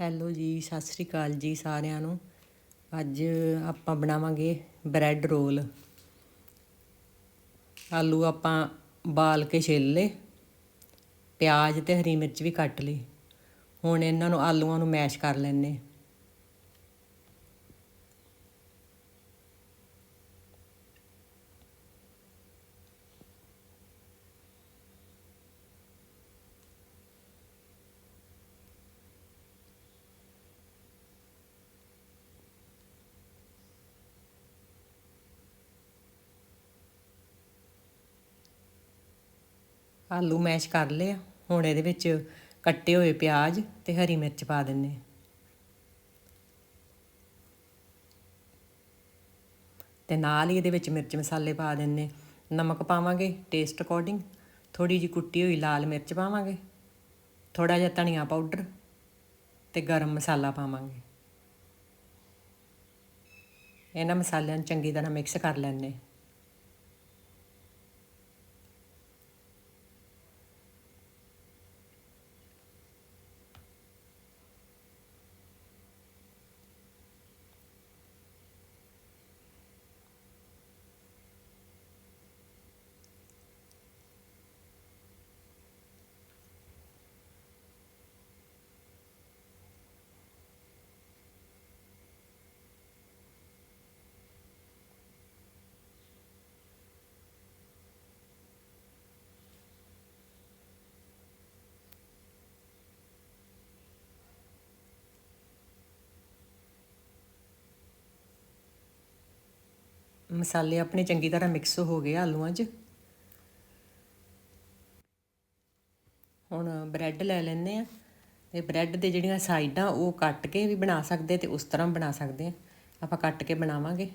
Hello ਜੀ, ਸਤਿ ਸ੍ਰੀ ਅਕਾਲ ਜੀ ਸਾਰਿਆਂ ਨੂੰ। ਅੱਜ ਆਪਾਂ ਬਣਾਵਾਂਗੇ ਬ੍ਰੈਡ ਰੋਲ। ਆਲੂ ਆਪਾਂ ਬਾਲ ਕੇ ਛਿੱਲ ਲਏ, ਪਿਆਜ਼ ਤੇ ਹਰੀ ਮਿਰਚ ਵੀ ਕੱਟ ਲਈ। ਹੁਣ ਇਹਨਾਂ ਨੂੰ ਆਲੂਆਂ ਨੂੰ ਮੈਸ਼ ਕਰ ਲੈਣੇ ਆਲੂ ਮੈਸ਼ ਕਰ ਲਏ ਆ। ਹੁਣ ਇਹਦੇ ਵਿੱਚ ਕੱਟੇ ਹੋਏ ਪਿਆਜ਼ ਤੇ ਹਰੀ ਮਿਰਚ ਪਾ ਦਿੰਨੇ ਤੇ ਨਾਲ ਹੀ ਇਹਦੇ ਵਿੱਚ ਮਿਰਚ ਮਸਾਲੇ ਪਾ ਦਿੰਨੇ ਨਮਕ ਪਾਵਾਂਗੇ ਟੇਸਟ ਅਕੋਰਡਿੰਗ ਥੋੜੀ ਜੀ ਕੁੱਟੀ ਹੋਈ ਲਾਲ ਮਿਰਚ ਪਾਵਾਂਗੇ। ਥੋੜਾ ਜਿਹਾ ਧਨੀਆ ਪਾਊਡਰ ਤੇ ਗਰਮ ਮਸਾਲਾ ਪਾਵਾਂਗੇ। ਇਹਨਾਂ ਮਸਾਲਿਆਂ ਨੂੰ ਚੰਗੀ ਤਰ੍ਹਾਂ ਮਿਕਸ ਕਰ ਲੈਣੇ ਮਸਾਲੇ ਆਪਣੇ ਚੰਗੀ ਤਰ੍ਹਾਂ ਮਿਕਸ ਹੋ ਗਏ ਆਲੂਆਂ 'ਚ। ਹੁਣ ਬ੍ਰੈਡ ਲੈ ਲੈਂਦੇ ਆ ਤੇ ਬ੍ਰੈਡ ਦੇ ਜਿਹੜੀਆਂ ਸਾਈਡਾਂ ਉਹ ਕੱਟ ਕੇ ਵੀ ਬਣਾ ਸਕਦੇ ਤੇ ਉਸ ਤਰ੍ਹਾਂ ਬਣਾ ਸਕਦੇ ਆ ਆਪਾਂ ਕੱਟ ਕੇ ਬਣਾਵਾਂਗੇ।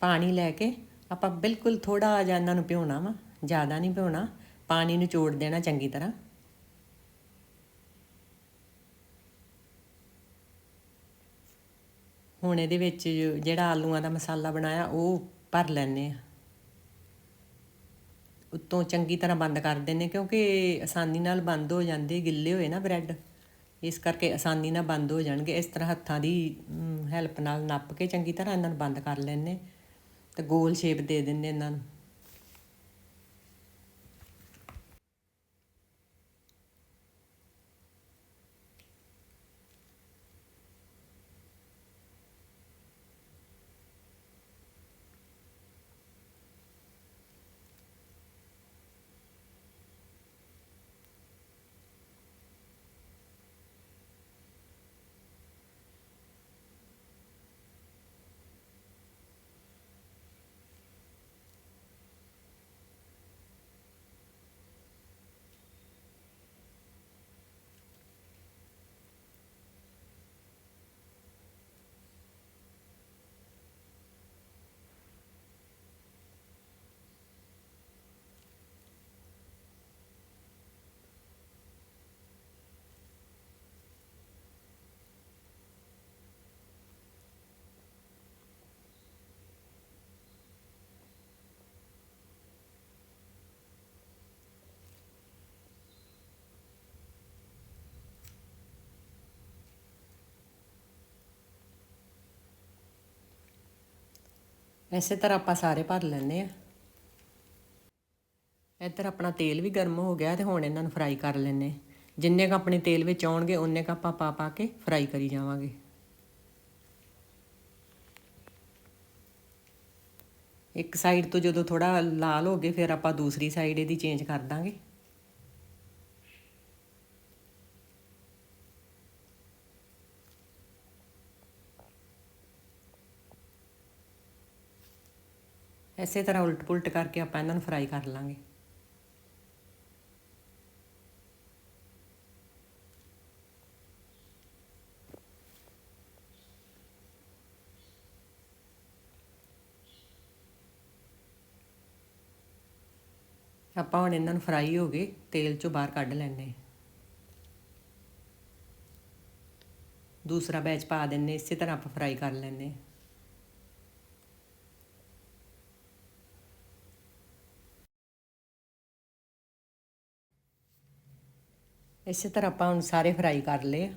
ਪਾਣੀ ਲੈ ਕੇ ਆਪਾਂ ਬਿਲਕੁਲ ਥੋੜਾ ਜਿਹਾ ਇਹਨਾਂ ਨੂੰ ਭਿਉਣਾ ਵਾ, ਜ਼ਿਆਦਾ ਨਹੀਂ ਭਿਉਣਾ, ਪਾਣੀ ਨੂੰ ਚੋੜ ਦੇਣਾ ਚੰਗੀ ਤਰ੍ਹਾਂ। ਹੁਣ ਇਹਦੇ ਵਿੱਚ ਜਿਹੜਾ ਆਲੂਆਂ ਦਾ ਮਸਾਲਾ ਬਣਾਇਆ, ਉਹ ਭਰ ਲੈਣੇ ਆ ਉੱਤੋਂ ਚੰਗੀ ਤਰ੍ਹਾਂ ਬੰਦ ਕਰ ਦਿੰਨੇ ਕਿਉਂਕਿ ਆਸਾਨੀ ਨਾਲ ਬੰਦ ਹੋ ਜਾਂਦੇ, ਗਿੱਲੇ ਹੋਏ ਨਾ ਬ੍ਰੈਡ। ਇਸ ਕਰਕੇ ਆਸਾਨੀ ਨਾਲ ਬੰਦ ਹੋ ਜਾਣਗੇ। ਇਸ ਤਰ੍ਹਾਂ ਹੱਥਾਂ ਦੀ ਹੈਲਪ ਨਾਲ ਨੱਪ ਕੇ ਚੰਗੀ ਤਰ੍ਹਾਂ ਇਹਨਾਂ ਨੂੰ ਬੰਦ ਕਰ ਲੈਣੇ ਤੇ ਗੋਲ ਸ਼ੇਪ ਦੇ ਦਿੰਦੇ ਇਹਨਾਂ ਨੂੰ। ਐਸੇ ਤਰ੍ਹਾਂ ਆਪਾਂ ਸਾਰੇ ਭਰ ਲੈਣੇ ਆ। ਇੱਧਰ ਆਪਣਾ ਤੇਲ ਵੀ ਗਰਮ ਹੋ ਗਿਆ ਤੇ ਹੁਣ ਇਹਨਾਂ ਨੂੰ ਫਰਾਈ ਕਰ ਲੈਣੇ ਜਿੰਨੇ ਕ ਆਪਣੇ ਤੇਲ ਵਿੱਚ ਆਉਣਗੇ ਉਹਨੇ ਕ ਆਪਾਂ ਪਾ ਪਾ ਕੇ ਫਰਾਈ ਕਰੀ ਜਾਵਾਂਗੇ। ਇੱਕ ਸਾਈਡ ਤੋਂ ਜਦੋਂ ਥੋੜਾ ਲਾਲ ਹੋ ਗਏ, ਫਿਰ ਆਪਾਂ ਦੂਸਰੀ ਸਾਈਡ ਇਹਦੀ ਚੇਂਜ ਕਰ ਦਾਂਗੇ। ਇਸੇ ਤਰ੍ਹਾਂ ਉਲਟ ਪੁਲਟ ਕਰਕੇ ਆਪਾਂ ਇਹਨਾਂ ਨੂੰ ਫਰਾਈ ਕਰ ਲਾਂਗੇ। ਆਪਾਂ ਹੁਣ ਇਹਨਾਂ ਨੂੰ ਫਰਾਈ ਹੋ ਗਏ, ਤੇਲ ਚੋਂ ਬਾਹਰ ਕੱਢ ਲੈਣੇ ਦੂਸਰਾ ਬੈਚ ਪਾ ਦਿੰਨੇ ਇਸੇ ਤਰ੍ਹਾਂ ਆਪਾਂ ਫਰਾਈ ਕਰ ਲੈਂਦੇ ਇਸੇ ਤਰ੍ਹਾਂ ਆਪਾਂ ਹੁਣ ਸਾਰੇ ਫਰਾਈ ਕਰ ਲਏ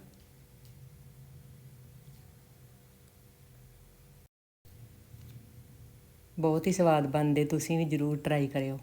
ਬਹੁਤ ਹੀ ਸਵਾਦ ਬਣਦੇ, ਤੁਸੀਂ ਵੀ ਜਰੂਰ ਟਰਾਈ ਕਰਿਓ।